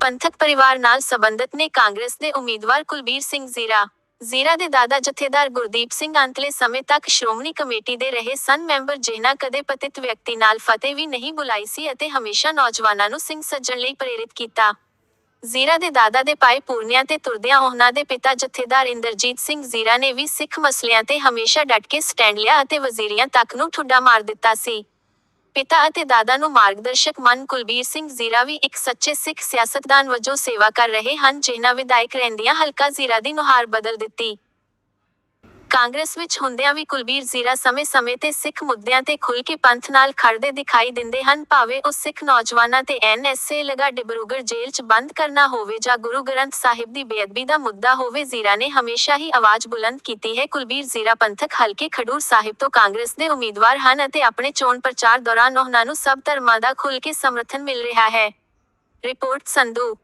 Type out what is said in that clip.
ਪੰਥਕ ਪਰਿਵਾਰ ਨਾਲ ਸੰਬੰਧਤ ਨੇ ਕਾਂਗਰਸ ਦੇ ਉਮੀਦਵਾਰ ਕੁਲਬੀਰ ਸਿੰਘ ਜ਼ੀਰਾ। ਜ਼ੀਰਾ ਦੇ ਦਾਦਾ ਜਥੇਦਾਰ ਗੁਰਦੀਪ ਸਿੰਘ ਅੰਤਲੇ ਸਮੇਂ ਤੱਕ ਸ਼੍ਰੋਮਣੀ ਕਮੇਟੀ ਦੇ ਰਹੇ ਸਨ। ਮੈਂਬਰ ਜਿਨ੍ਹਾਂ ਕਦੇ ਪਤਿਤ ਵਿਅਕਤੀ ਨਾਲ ਫਤਿਹ ਵੀ ਨਹੀਂ ਬੁਲਾਈ ਸੀ ਅਤੇ ਹਮੇਸ਼ਾ ਨੌਜਵਾਨਾਂ ਨੂੰ ਸਿੰਘ ਸੱਜਣ ਲਈ ਪ੍ਰੇਰਿਤ ਕੀਤਾ। ਜ਼ੀਰਾ ਦੇ ਦਾਦਾ ਦੇ ਪਾਏ ਪੂਰਨਿਆਂ ਤੇ ਤੁਰਦਿਆਂ ਉਹਨਾਂ ਦੇ ਪਿਤਾ ਜਥੇਦਾਰ ਇੰਦਰਜੀਤ ਸਿੰਘ ਜ਼ੀਰਾ ਨੇ ਵੀ ਸਿੱਖ ਮਸਲਿਆਂ ਤੇ ਹਮੇਸ਼ਾ ਡਟ ਕੇ ਸਟੈਂਡ ਲਿਆ ਅਤੇ ਵਜ਼ੀਰੀਆਂ ਤੱਕ ਨੂੰ ਠੁੱਡਾ ਮਾਰ ਦਿੱਤਾ ਸੀ। ਪਿਤਾ ਅਤੇ ਦਾਦਾ ਨੂੰ ਮਾਰਗਦਰਸ਼ਕ ਮਨ ਕੁਲਬੀਰ ਸਿੰਘ ਜ਼ੀਰਾ ਵੀ ਇੱਕ ਸੱਚੇ ਸਿੱਖ ਸਿਆਸਤਦਾਨ ਵਜੋਂ ਸੇਵਾ ਕਰ ਰਹੇ ਹਨ, ਜਿਨ੍ਹਾਂ ਵਿਧਾਇਕ ਰਹਿੰਦਿਆਂ ਹਲਕਾ ਜ਼ੀਰਾ ਦੀ ਨੁਹਾਰ ਬਦਲ ਦਿੱਤੀ। ਕਾਂਗਰਸ ਵਿੱਚ ਹੁੰਦਿਆਂ ਵੀ ਕੁਲਬੀਰ ਜ਼ੀਰਾ ਸਮੇਂ-ਸਮੇਂ ਤੇ ਸਿੱਖ ਮੁੱਦਿਆਂ ਤੇ ਖੁੱਲ੍ਹ ਕੇ ਪੰਥ ਨਾਲ ਖੜਦੇ ਦਿਖਾਈ ਦਿੰਦੇ ਹਨ, ਭਾਵੇਂ ਉਹ ਸਿੱਖ ਨੌਜਵਾਨਾਂ ਤੇ ਐਨਐਸਏ ਲਗਾ ਡਿਬਰੂਗੜ੍ਹ ਜੇਲ੍ਹ 'ਚ ਬੰਦ ਕਰਨਾ ਹੋਵੇ ਜਾਂ ਗੁਰੂ ਗ੍ਰੰਥ ਸਾਹਿਬ ਦੀ ਬੇਅਦਬੀ ਦਾ ਮੁੱਦਾ ਹੋਵੇ, ਜ਼ੀਰਾ ਨੇ ਹਮੇਸ਼ਾ ਹੀ ਆਵਾਜ਼ ਬੁਲੰਦ ਕੀਤੀ ਹੈ। ਕੁਲਬੀਰ ਜ਼ੀਰਾ ਪੰਥਕ ਹਲਕੇ ਖਡੂਰ ਸਾਹਿਬ ਤੋਂ ਕਾਂਗਰਸ ਦੇ ਉਮੀਦਵਾਰ ਹਨ ਅਤੇ ਆਪਣੇ ਚੋਣ ਪ੍ਰਚਾਰ ਦੌਰਾਨ ਉਹਨਾਂ ਨੂੰ ਸਭ ਧਰਮਾਂ ਦਾ ਖੁੱਲ ਕੇ ਸਮਰਥਨ ਮਿਲ ਰਿਹਾ ਹੈ। ਰਿਪੋਰਟ ਸੰਧੂ